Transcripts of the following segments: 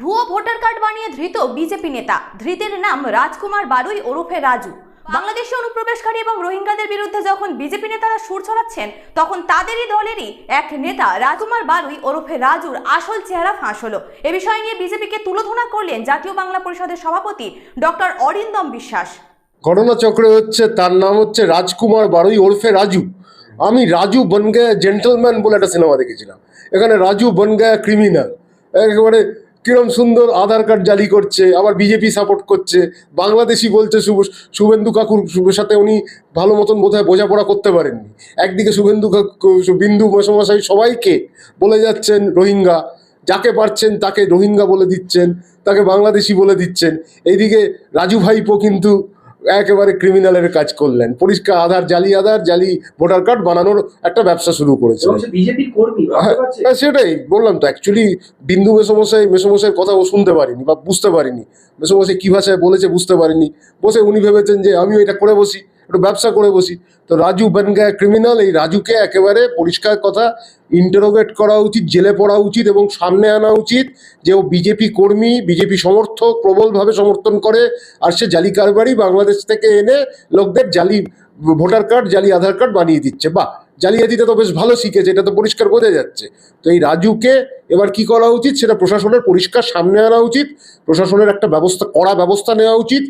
ভুয়ো voter card বানিয়ে ধৃত বিজেপি নেতা। ধৃতের নাম রাজকুমার বারুই ওরফে রাজু। বাংলাদেশে অনুপ্রবেশকারী এবং রোহিঙ্গাদের বিরুদ্ধে যখন বিজেপি নেতারা সুর ছড়াচ্ছেন, তখন তাদেরই দলেরই এক নেতা রাজকুমার বারুই ওরফে রাজুর আসল চেহারা ফাঁস হলো। এ বিষয় নিয়ে বিজেপিকে তুলোধনা করলেন জাতীয় বাংলা পরিষদের সভাপতি ডক্টর অরিন্দম বিশ্বাস। ঘটনাচক্রে হচ্ছে, তার নাম হচ্ছে রাজকুমার বারুই ওরফে রাজু। আমি রাজু বনগে জেন্টলম্যান বলে একটা সিনেমা দেখেছিলাম। এখানে রাজু বনগে ক্রিমিনাল একেবারে কিরম সুন্দর আধার কার্ড জালি করছে, আবার বিজেপি সাপোর্ট করছে বাংলাদেশি বলছে শুভ শুভেন্দু কাকুর সাথে উনি ভালো মতন বোধ হয় বোঝাপড়া করতে পারেননি। একদিকে শুভেন্দু কাকু, বিন্দু মশামশাই সবাইকে বলে যাচ্ছেন রোহিঙ্গা, যাকে পারছেন তাকে রোহিঙ্গা বলে দিচ্ছেন, তাকে বাংলাদেশি বলে দিচ্ছেন। এইদিকে রাজু ভাইপো কিন্তু একেবারে ক্রিমিনালের কাজ করলেন। পরিষ্কার আধার জালি আধার জালি ভোটার কার্ড বানানোর একটা ব্যবসা শুরু করেছে এবং সে বিজেপির কর্মী ভাবতে পারছে হ্যাঁ সেটাই বললাম তো অ্যাকচুয়ালি বিন্দু মেসমশাই মেসমশাইয়ের কথা ও শুনতে পারিনি বা বুঝতে পারিনি। মেসমশাই কী ভাষায় বলেছে বুঝতে পারিনি। বসে উনি ভেবেছেন যে আমিও এটা করে বসি। একটু ব্যবসা করে বসি। তো রাজু বেনগা ক্রিমিনাল এই রাজুকে একেবারে পরিষ্কার কথা ইন্টারোগেট করা উচিত, জেলে পড়া উচিত এবং সামনে আনা উচিত যে ও বিজেপি কর্মী বিজেপি সমর্থক, প্রবলভাবে সমর্থন করে আর সে জালি কারবারই বাংলাদেশ থেকে এনে লোকদের জালি, ভোটার কার্ড, জালি আধার কার্ড বানিয়ে দিচ্ছে। বাহ! জালিয়াতিটা তো বেশ ভালো শিখেছে এটা তো পরিষ্কার বোঝা যাচ্ছে। তো এই রাজুকে এবার কি করা উচিত? সেটা প্রশাসনের পরিষ্কার সামনে আনা উচিত প্রশাসনের একটা ব্যবস্থা কড়া ব্যবস্থা নেওয়া উচিত।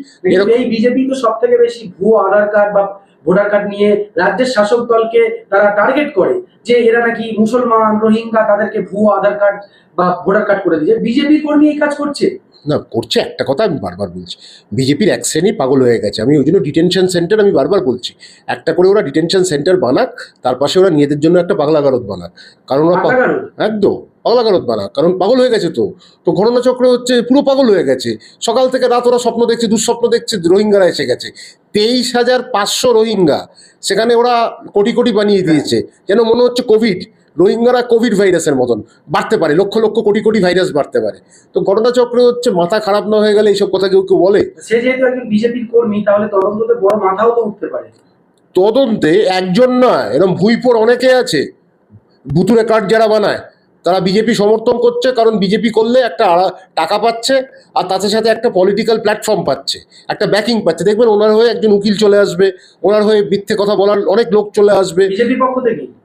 এই বিজেপি তো সব থেকে বেশি ভুয়ো আধার কার্ড বা ভোটার কার্ড নিয়ে রাজ্যের শাসক দলকে তারা টার্গেট করে যে এরা নাকি মুসলমান রোহিঙ্গা তাদেরকে ভুয়ো আধার কার্ড বা ভোটার কার্ড করে দিয়েছে। বিজেপি কর্মী এই কাজ করছে। না করছে একটা কথা আমি বারবার বলছি। বিজেপির এক শ্রেণি পাগল হয়ে গেছে। আমি ওই জন্য ডিটেনশন সেন্টার আমি বারবার বলছি। একটা করে ওরা ডিটেনশন সেন্টার বানাক তার পাশে ওরা নিজেদের জন্য একটা পাগলাগারদ বানাক। কারণ ওরা একদম পাগলাগারদ বানাক। কারণ পাগল হয়ে গেছে তো। তো ঘটনাচক্র হচ্ছে পুরো পাগল হয়ে গেছে। সকাল থেকে রাত ওরা স্বপ্ন দেখছে দুঃস্বপ্ন দেখছে রোহিঙ্গারা এসে গেছে। তেইশ হাজার পাঁচশো রোহিঙ্গা। সেখানে ওরা কোটি কোটি বানিয়ে দিয়েছে। যেন মনে হচ্ছে কোভিড রোহিঙ্গারা কোভিড ভাইরাসের মতন বাড়তে পারে লক্ষ লক্ষ কোটি কোটি ভাইরাস বাড়তে পারে। তো ঘটনাচক্র হচ্ছে মাথা খারাপ না হয়ে গেলে এইসব কথা কেউ কেউ বলে। সে যেহেতু একজন বিজেপির কর্মী তাহলে তদন্ততে বড় মাথাও তো উঠতে পারে। তদন্তে একজন না এরকম ভুইপোর অনেকে আছে ভুতুরে কাঠ যারা বানায় তারা বিজেপি সমর্থন করছে কারণ বিজেপি করলে একটা টাকা পাচ্ছে আর তাদের সাথে একটা পলিটিক্যাল প্ল্যাটফর্ম পাচ্ছে একটা ব্যাকিং পাচ্ছে। দেখবেন ওনার হয়ে একজন উকিল চলে আসবে ওনার হয়ে মিথ্যে কথা বলার অনেক লোক চলে আসবে।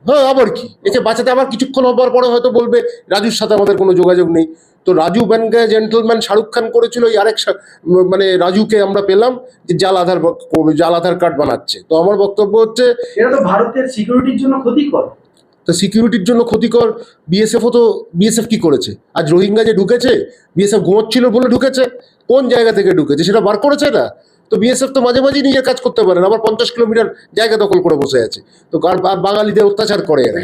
হ্যাঁ আবার কি? একে বাঁচাতে আবার কিছুক্ষণ হবার পরে হয়তো বলবে রাজুর সাথে আমাদের কোনো যোগাযোগ নেই। তো রাজু ব্যানকে জেন্টলম্যান শাহরুখ খান করেছিল ওই আরেক মানে রাজুকে আমরা পেলাম যে জাল আধার জাল আধার কার্ড বানাচ্ছে। তো আমার বক্তব্য হচ্ছে এটা তো ভারতের সিকিউরিটির জন্য ক্ষতিকর। তো সিকিউরিটির জন্য ক্ষতিকর বিএসএফও তো বিএসএফ কি করেছে? আজ রোহিঙ্গা যে ঢুকেছে বিএসএফ ঘুমোচ্ছিল বলে ঢুকেছে কোন জায়গা থেকে ঢুকেছে সেটা বার করেছে না? তো বিএসএফ তো মাঝে মাঝেই নিজের কাজ করতে পারে না আবার পঞ্চাশ কিলোমিটার জায়গা দখল করে বসে আছে। তো আর- বাঙালিদের অত্যাচার করে এরা।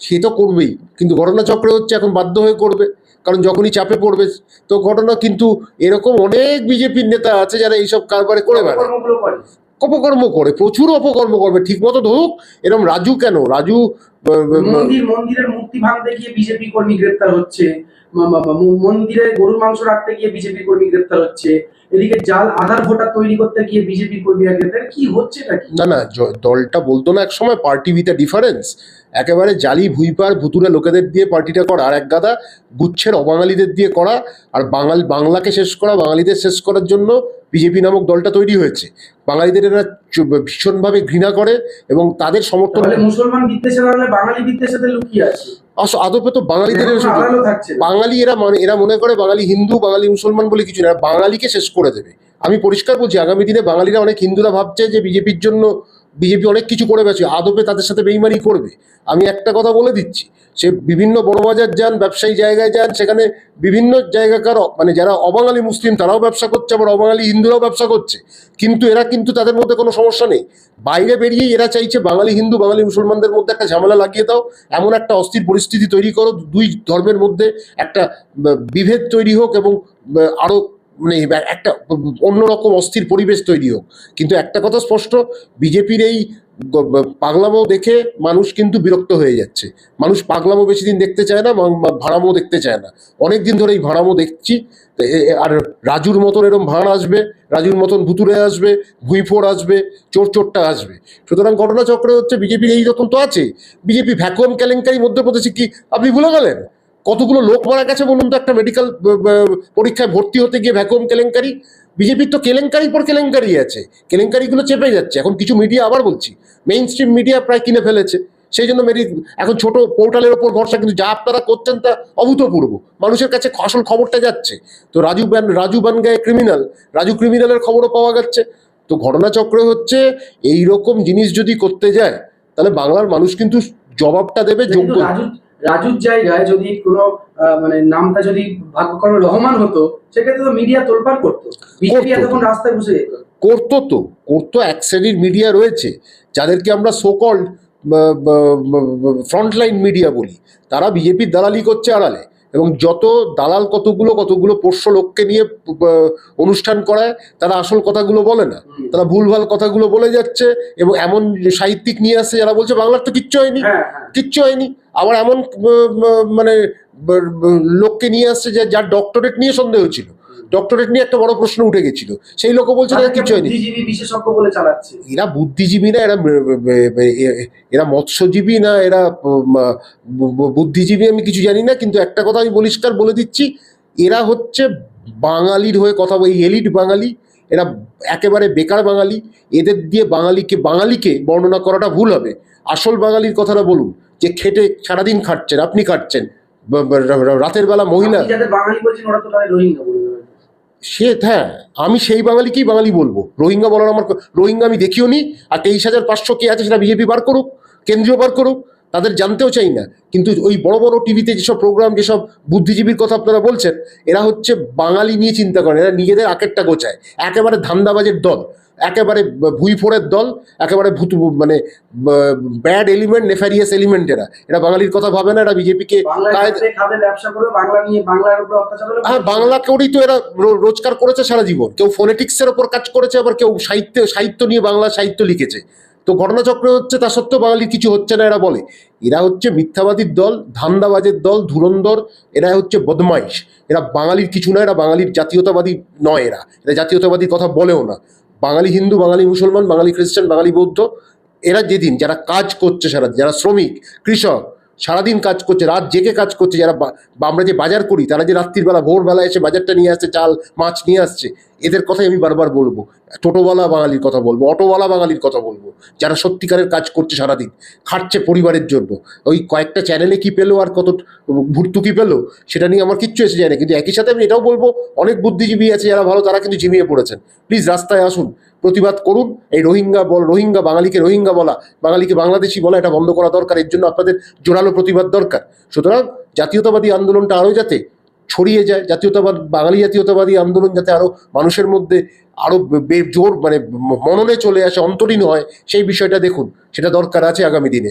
সে তো করবেই কিন্তু ঘটনা ঘটনাচক্রে হচ্ছে এখন বাধ্য হয়ে করবে কারণ যখনই চাপে পড়বে তো ঘটনা কিন্তু এরকম অনেক বিজেপির নেতা আছে যারা এইসব কারবারে করে বেড়ায়। অপকর্ম করে, প্রচুর অপকর্ম করবে। ঠিক মতো ধরুক এরকম রাজু কেন? রাজু মন্দির, মন্দিরের মূর্তি ভাঙতে গিয়ে বিজেপি কর্মী গ্রেপ্তার হচ্ছে। মন্দিরে গরুর মাংস রাখতে গিয়ে বিজেপি কর্মী গ্রেপ্তার হচ্ছে। এদিকে জাল আধার ভোটার তৈরি করতে গিয়ে বিজেপি কর্মীরা গ্রেপ্তার কি হচ্ছে এটা কি? না না দলটা বলতো না এক সময় পার্টি উইথ ডিফারেন্স একেবারে জালি ভুইপার ভুতুরে লোকেদের দিয়ে পার্টিটা করা আর এক গাদা গুচ্ছের অবাঙালিদের দিয়ে করা আর বাঙাল বাংলাকে শেষ করা বাঙালিদের শেষ করার জন্য বিজেপি নামক দলটা তৈরি হয়েছে। বাঙালিদের এরা ভীষণভাবে ঘৃণা করে এবং তাদের সমর্থন মুসলমান বিদ্বেষে বাঙালি বিদ্বেষে লুকিয়ে আছে। আস- আদপে তো বাঙালিদের। বাঙালি এরা মানে এরা মনে করে বাঙালি হিন্দু বাঙালি মুসলমান বলে কিছু না বাঙালিকে শেষ করে দেবে। আমি পরিষ্কার বলছি আগামী দিনে বাঙালিরা অনেক হিন্দুরা ভাবছে যে বিজেপির জন্য বিজেপি অনেক কিছু করে গেছে আদপে তাদের সাথে বেইমানি করবে। আমি একটা কথা বলে দিচ্ছি সে বিভিন্ন বড়বাজার যান ব্যবসায়ী জায়গায় যান সেখানে বিভিন্ন জায়গাকার মানে যারা অবাঙালি মুসলিম তারাও ব্যবসা করছে আবার অবাঙালি হিন্দুরাও ব্যবসা করছে। কিন্তু এরা কিন্তু তাদের মধ্যে কোনো সমস্যা নেই। বাইরে বেরিয়ে এরা চাইছে বাঙালি হিন্দু বাঙালি মুসলমানদের মধ্যে একটা ঝামেলা লাগিয়ে দাও এমন একটা অস্থির পরিস্থিতি তৈরি করো দুই ধর্মের মধ্যে একটা বিভেদ তৈরি হোক এবং আহ, আরও মানে একটা অন্যরকম অস্থির পরিবেশ তৈরি হোক। কিন্তু একটা কথা স্পষ্ট, বিজেপির এই পাগলামো দেখে মানুষ কিন্তু বিরক্ত হয়ে যাচ্ছে। মানুষ পাগলামো বেশি দিন দেখতে চায় না ভাড়ামো দেখতে চায় না। অনেক দিন ধরে এই ভাড়ামো দেখছি। আর রাজুর মতন এরকম ভাড় আসবে, রাজুর মতন ভুতুরে আসবে, ভুঁইফোড় আসবে চোর চোরটা আসবে। সুতরাং ঘটনাচক্রে হচ্ছে বিজেপির এই রকম তো আছে বিজেপি ভ্যাকুয়াম কেলেঙ্কারি মধ্যপ্রদেশে কি আপনি ভুলে গেলেন? কতগুলো লোক মারা গেছে বলুন তো? একটা মেডিকেল পরীক্ষায় ভর্তি হতে গিয়ে ভ্যাকুয়াম কেলেঙ্কারি। বিজেপির তো কেলেঙ্কারির পর কেলেঙ্কারি আছে। কেলেঙ্কারিগুলো চেপে যাচ্ছে। এখন কিছু মিডিয়া আবার বলছি মেইন স্ট্রিম মিডিয়া প্রায় কিনে ফেলেছে। সেই জন্য মেরি এখন ছোট পোর্টালের ওপর ভরসা কিন্তু যা আপনারা করছেন তা অভূতপূর্ব। মানুষের কাছে আসল খবরটা যাচ্ছে। তো রাজু ব্যান রাজু বানগায় ক্রিমিনাল রাজু ক্রিমিনালের খবরও পাওয়া যাচ্ছে তো ঘটনাচক্র হচ্ছে এই রকম জিনিস যদি করতে যায় তাহলে বাংলার মানুষ কিন্তু জবাবটা দেবে যোগ্য। রাজুর জায়গায় যদি কোনো মানে নামটা যদি ভাগ্যক্রমে রহমান হতো সেক্ষেত্রে তো মিডিয়া তোলপাড় করতো। বিজেপি। এতক্ষণ রাস্তায় বসে যেত। করতো তো। করতো এক শ্রেণির মিডিয়া রয়েছে যাদেরকে আমরা সোকল্ড ফ্রন্টলাইন মিডিয়া বলি। তারা বিজেপির দালালি করছে আড়ালে এবং যত দালাল কতগুলো কতগুলো পোষ্য লোককে নিয়ে অনুষ্ঠান করায় তারা আসল কথাগুলো বলে না। তারা ভুলভাল কথাগুলো বলে যাচ্ছে এবং এমন সাহিত্যিক নিয়ে আসছে যারা বলছে বাংলার তো কিচ্ছু হয়নি হ্যাঁ হ্যাঁ। কিচ্ছু হয়নি। আবার এমন মানে লোককে নিয়ে আসছে যে যার ডক্টরেট নিয়ে সন্দেহ ছিল। ডক্টরেট নিয়ে একটা বড় প্রশ্ন উঠে গেছিল। সেই লোকও বলছে না কিচ্ছু হয়নি। বলে এরা বুদ্ধিজীবী না এরা এরা মৎস্যজীবী না এরা বুদ্ধিজীবী আমি কিছু জানি না কিন্তু একটা কথা আমি পরিষ্কার বলে দিচ্ছি এরা হচ্ছে বাঙালির হয়ে কথা বলে এলিট বাঙালি এরা একেবারে বেকার বাঙালি এদের দিয়ে বাঙালিকে বাঙালিকে বর্ণনা করাটা ভুল হবে। আসল বাঙালির কথাটা বলুন। যে খেটে সারাদিন খাটছেন আপনি খাটছেন। রাতের বেলা মহিলা। সে হ্যাঁ আমি সেই বাঙালিকেই বাঙালি বলব। রোহিঙ্গা বলার আমার রোহিঙ্গা আমি দেখিও নি আর তেইশ হাজার পাঁচশো কে আছে সেটা বিজেপি বার করুক কেন্দ্রীয় বার করুক তাদের জানতেও চাই না। কিন্তু ওই বড় বড় টিভিতে যেসব প্রোগ্রাম যেসব বুদ্ধিজীবীর কথা আপনারা বলছেন এরা হচ্ছে বাঙালি নিয়ে চিন্তা করেন এরা নিজেদের আকেরটা গোছায়। একেবারে ধান্দাবাজের দল। একেবারে ভুইফোড়ের দল একেবারে ভূত মানে ব্যাড এলিমেন্ট নেফারিয়াস এলিমেন্ট এরা। এরা বাঙালির কথা ভাবে না এরা বিজেপিকে হ্যাঁ বাংলা করেই তো এরা রোজগার করেছে সারা জীবন। কেউ ফোনেটিক্সের ওপর কাজ করেছে আবার কেউ সাহিত্য সাহিত্য নিয়ে বাংলা সাহিত্য লিখেছে। তো ঘটনাচক্র হচ্ছে তা সত্ত্বেও বাঙালির কিছু হচ্ছে না এরা বলে। এরা হচ্ছে মিথ্যাবাদীর দল ধান্দাবাজের দল ধুরন্ধর এরা হচ্ছে বদমাইশ। এরা বাঙালির কিছু না এরা বাঙালির জাতীয়তাবাদী নয় এরা। এরা জাতীয়তাবাদীর কথা বলেও না। বাঙালি হিন্দু, বাঙালি মুসলমান, বাঙালি খ্রিস্টান, বাঙালি বৌদ্ধ, এরা যেদিন যারা কাজ করছে সারা, যারা শ্রমিক, কৃষক, সারাদিন কাজ করছে, রাত জেগে কাজ করছে, যারা আমরা যে বাজার করি, তারা যে রাত্রিবেলা ভোরবেলা এসে বাজারটা নিয়ে আসছে, চাল, মাছ নিয়ে আসছে এদের কথাই আমি বারবার বলব। টোটোওয়ালা বাঙালির কথা বলব, অটোওয়ালা বাঙালির কথা বলব। যারা সত্যিকারের কাজ করছে সারাদিন, খাটছে পরিবারের জন্য। ওই কয়েকটা চ্যানেলে কি পেল আর কত ভর্তুকি পেল, সেটা নিয়ে আমার কিচ্ছু এসে যায় না। কিন্তু একই সাথে আমি এটাও বলব, অনেক বুদ্ধিজীবী আছে যারা ভালো, তারা কিন্তু ঝিমিয়ে পড়েছেন। প্লিজ রাস্তায় আসুন, প্রতিবাদ করুন। এই রোহিঙ্গা বল, রোহিঙ্গা বাঙালিকে রোহিঙ্গা বলা, বাঙালিকে বাংলাদেশি বলা, এটা বন্ধ করা দরকার। এর জন্য আপনাদের জোরালো প্রতিবাদ দরকার। সুতরাং জাতীয়তাবাদী আন্দোলনটা আরও যাতে ছড়িয়ে যায়, জাতীয়তাবাদ, বাঙালি জাতীয়তাবাদী আন্দোলন যাতে আরও মানুষের মধ্যে আরও জোর মানে মননে চলে আসে, অন্তরীণ হয়, সেই বিষয়টা দেখুন, সেটা দরকার আছে আগামী দিনে।